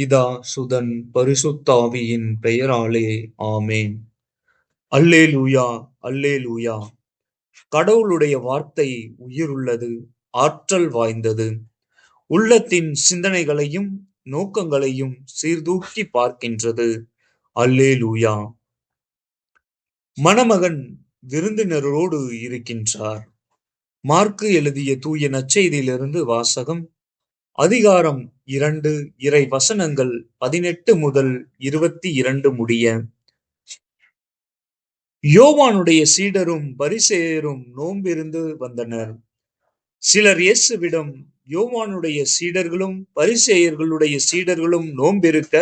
பிதா சுதன் பரிசுத்தாவியின் பெயராலே ஆமேன். அல்லேலூயா அல்லேலூயா. கடவுளுடைய வார்த்தை உயிருள்ளது ஆற்றல் வாய்ந்தது. உள்ளத்தின் சிந்தனைகளையும் நோக்கங்களையும் சீர்தூக்கி பார்க்கின்றது. அல்லேலூயா. மணமகன் விருந்தினரோடு இருக்கின்றார். மார்க்கு எழுதிய தூய நற்செய்தியிலிருந்து வாசகம் அதிகாரம் இரண்டு இறை வசனங்கள் பதினெட்டு முதல் இருபத்தி இரண்டு முடிய. யோவானுடைய சீடரும் பரிசேயரும் நோம்பிருந்து வந்தனர். சிலர் இயேசுவிடம் யோவானுடைய சீடர்களும் பரிசேயர்களுடைய சீடர்களும் நோம்பிருக்க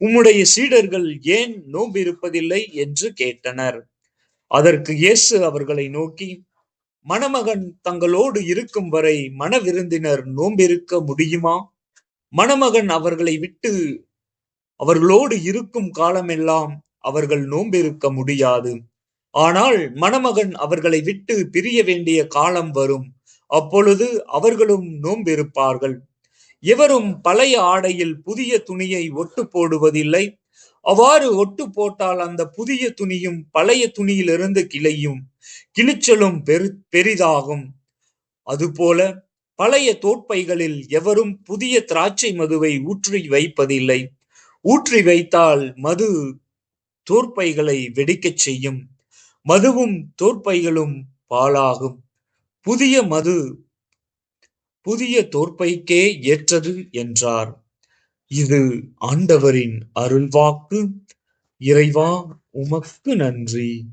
உம்முடைய சீடர்கள் ஏன் நோம்பிருப்பதில்லை என்று கேட்டனர். அதற்கு இயேசு அவர்களை நோக்கி மணமகன் தங்களோடு இருக்கும் வரை மனவிருந்தினர் நோம்பிருக்க முடியுமா? மணமகன் அவர்களை விட்டு அவர்களோடு இருக்கும் காலமெல்லாம் அவர்கள் நோம்பிருக்க முடியாது. ஆனால் மணமகன் அவர்களை விட்டு பிரிய வேண்டிய காலம் வரும். அப்பொழுது அவர்களும் நோம்பிருப்பார்கள் எவரும் பழைய ஆடையில் புதிய துணியை ஒட்டு போடுவதில்லை. அவ்வாறு ஒட்டு போட்டால் அந்த புதிய துணியும் பழைய துணியிலிருந்து கிளையும். கிழிச்சலும் பெரு பெரிதாகும். அதுபோல பழைய தோற்பைகளில் எவரும் புதிய திராட்சை மதுவை ஊற்றி வைப்பதில்லை. ஊற்றி வைத்தால் மது தோற்பைகளை வெடிக்கச் செய்யும். மதுவும் தோற்பைகளும் பாலாகும் புதிய மது புதிய தோற்பைக்கே ஏற்றது என்றார். இது ஆண்டவரின் அருள்வாக்கு. இறைவா உமக்கு நன்றி.